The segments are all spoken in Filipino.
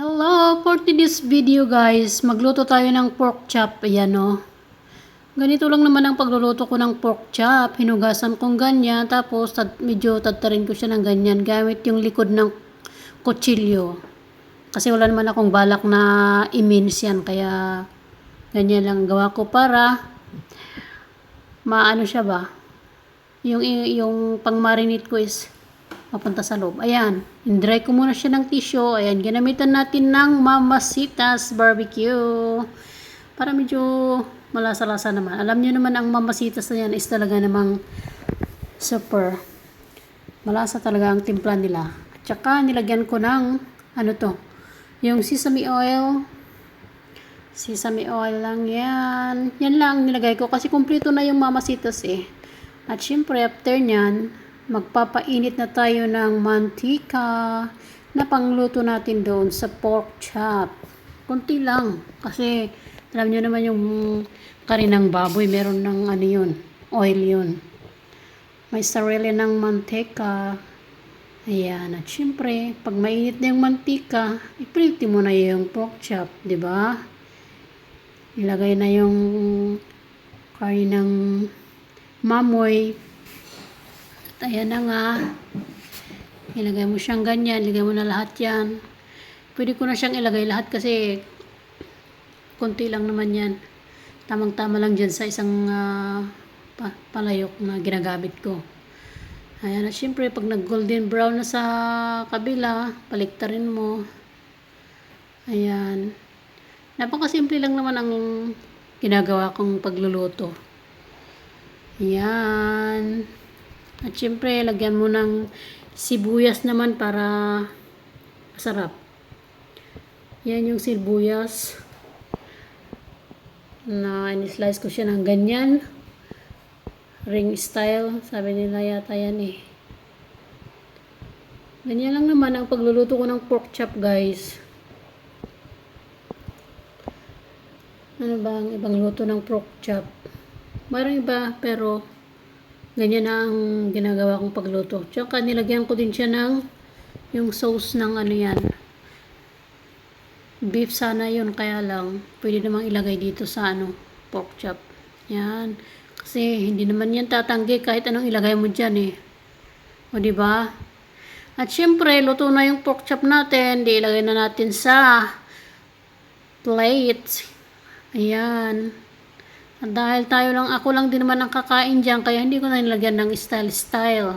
Hello! For today's video guys, magluto tayo ng pork chop. Ayan o. Ganito lang naman ang pagluluto ko ng pork chop. Hinugasan kong ganyan, tapos tad, medyo tatarin ko siya ng ganyan gamit yung likod ng kutsilyo. Kasi wala naman akong balak na i-mince yan, kaya ganyan lang gawa ko para maano siya ba? Yung, yung pang-marinate ko is mapunta sa loob. Ayan, dry ko muna siya ng tissue. Ayan, ginamitan natin ng Mamasitas Barbecue. Para medyo malasa-lasa naman. Alam niyo naman ang Mamasitas na yan is talaga namang super. Malasa talaga ang timpla nila. At saka nilagyan ko ng ano to, yung sesame oil. Sesame oil lang yan. Yan lang nilagay ko kasi kumpleto na yung Mamasitas eh. At syempre after nyan, magpapainit na tayo ng mantika na pangluto natin doon sa pork chop. Kunti lang. Kasi, alam nyo naman yung karinang baboy, meron ng ano yun, oil yun. May sarili ng mantika. Ayan. At syempre, pag mainit na yung mantika, ipriti mo na yung pork chop, di ba? Ilagay na yung karinang mamoy, Ayan na nga. Ilagay mo siyang ganyan. Ilagay mo na lahat yan. Pwede ko na siyang ilagay lahat kasi konti lang naman yan. Tamang-tama lang dyan sa isang uh, pa palayok na ginagamit ko. Ayan at syempre pag nag golden brown na sa kabila, paliktarin mo. Ayan. Napakasimple lang naman ang ginagawa kong pagluluto. Ayan. At syempre, lagyan mo ng sibuyas naman para masarap. Yan yung sibuyas. Na in-slice ko siya ng ganyan. Ring style. Sabi nila yata yan eh. Ganyan lang naman ang pagluluto ko ng pork chop guys. Ano ba ang ibang luto ng pork chop? Mayroong iba pero Ganyan ang ginagawa kong pagluto. Tsaka nilagyan ko din siya ng yung sauce ng ano yan. Beef sana yun, kaya lang pwede namang ilagay dito sa ano, pork chop. Yan. Kasi hindi naman yan tatanggi kahit anong ilagay mo dyan eh. O ba? At syempre, luto na yung pork chop natin. Di ilagay na natin sa plate. Ayan. At dahil tayo lang, ako lang din naman ang kakain dyan, kaya hindi ko na nilagyan ng style-style.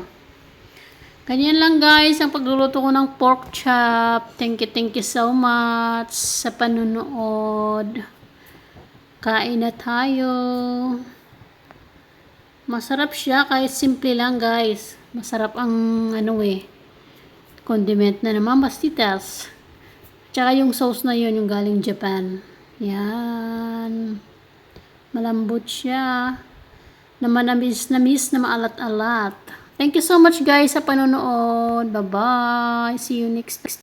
Ganyan lang guys, ang pagluluto ko ng pork chop. Thank you, thank you so much sa panunood. Kain na tayo. Masarap siya kahit simple lang guys. Masarap ang ano eh, condiment na naman, bastitas. Tsaka yung sauce na yun, yung galing Japan. Yan. Malambot siya. Na manamis-namis na maalat-alat. Thank you so much guys sa panonood. Bye-bye. See you next